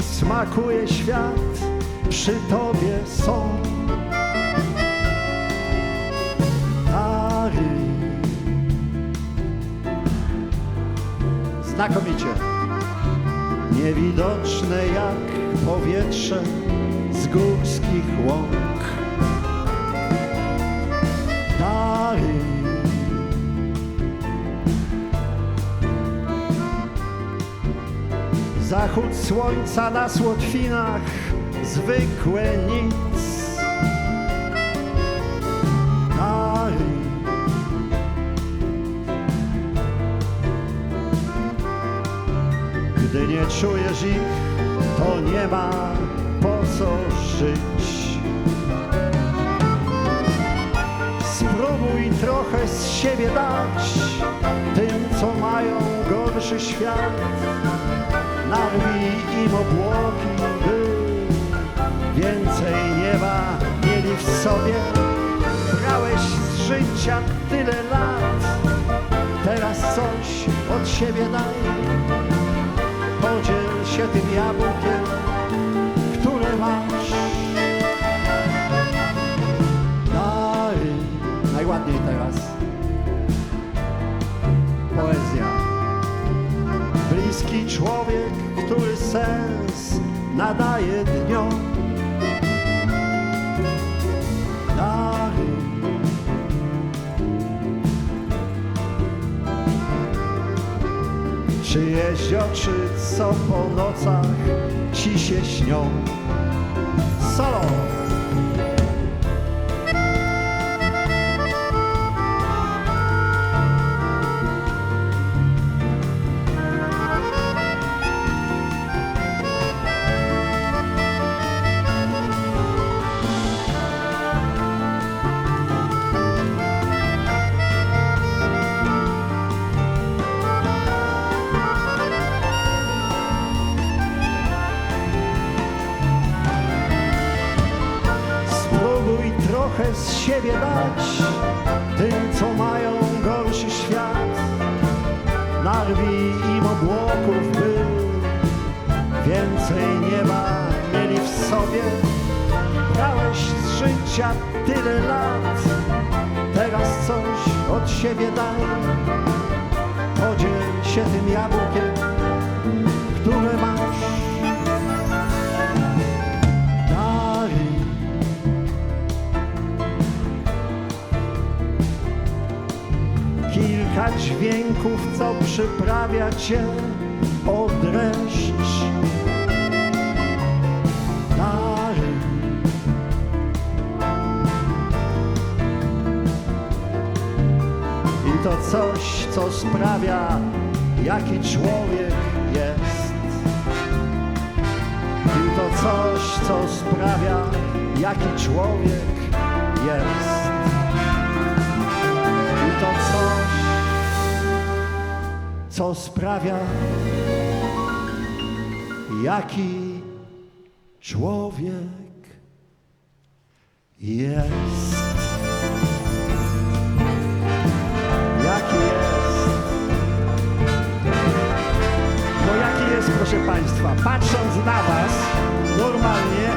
smakuje świat przy tobie są. Dary. Znakomicie. Niewidoczne jak powietrze z górskich łąk. Dary. Zachód słońca na Słotwinach, zwykłe nic. Dary. Gdy nie czujesz ich, to nie ma po co żyć. Spróbuj trochę z siebie dać tym, co mają gorszy świat. Narwij im obłoki, by więcej nieba mieli w sobie. Brałeś z życia tyle lat, teraz coś od siebie daj. Podziel się tym jabłkiem, które masz. Dary. Najładniej teraz. Poezja. Bliski człowiek, który sens nadaje dniom. Dary. Czyjeś oczy, co po nocach ci się śnią. Z siebie dać tym, co mają gorszy świat. Narwij im obłoków, by więcej nieba mieli w sobie. Brałeś z życia tyle lat, teraz coś od siebie daj. Podziel się tym jabłkiem, Kilka dźwięków, co przyprawia cię o dreszcz. I to coś, co sprawia, jaki człowiek jest. I to coś, co sprawia, jaki człowiek jest. I to co sprawia, jaki człowiek jest. Jest. Bo jaki jest, proszę Państwa, patrząc na Was, normalnie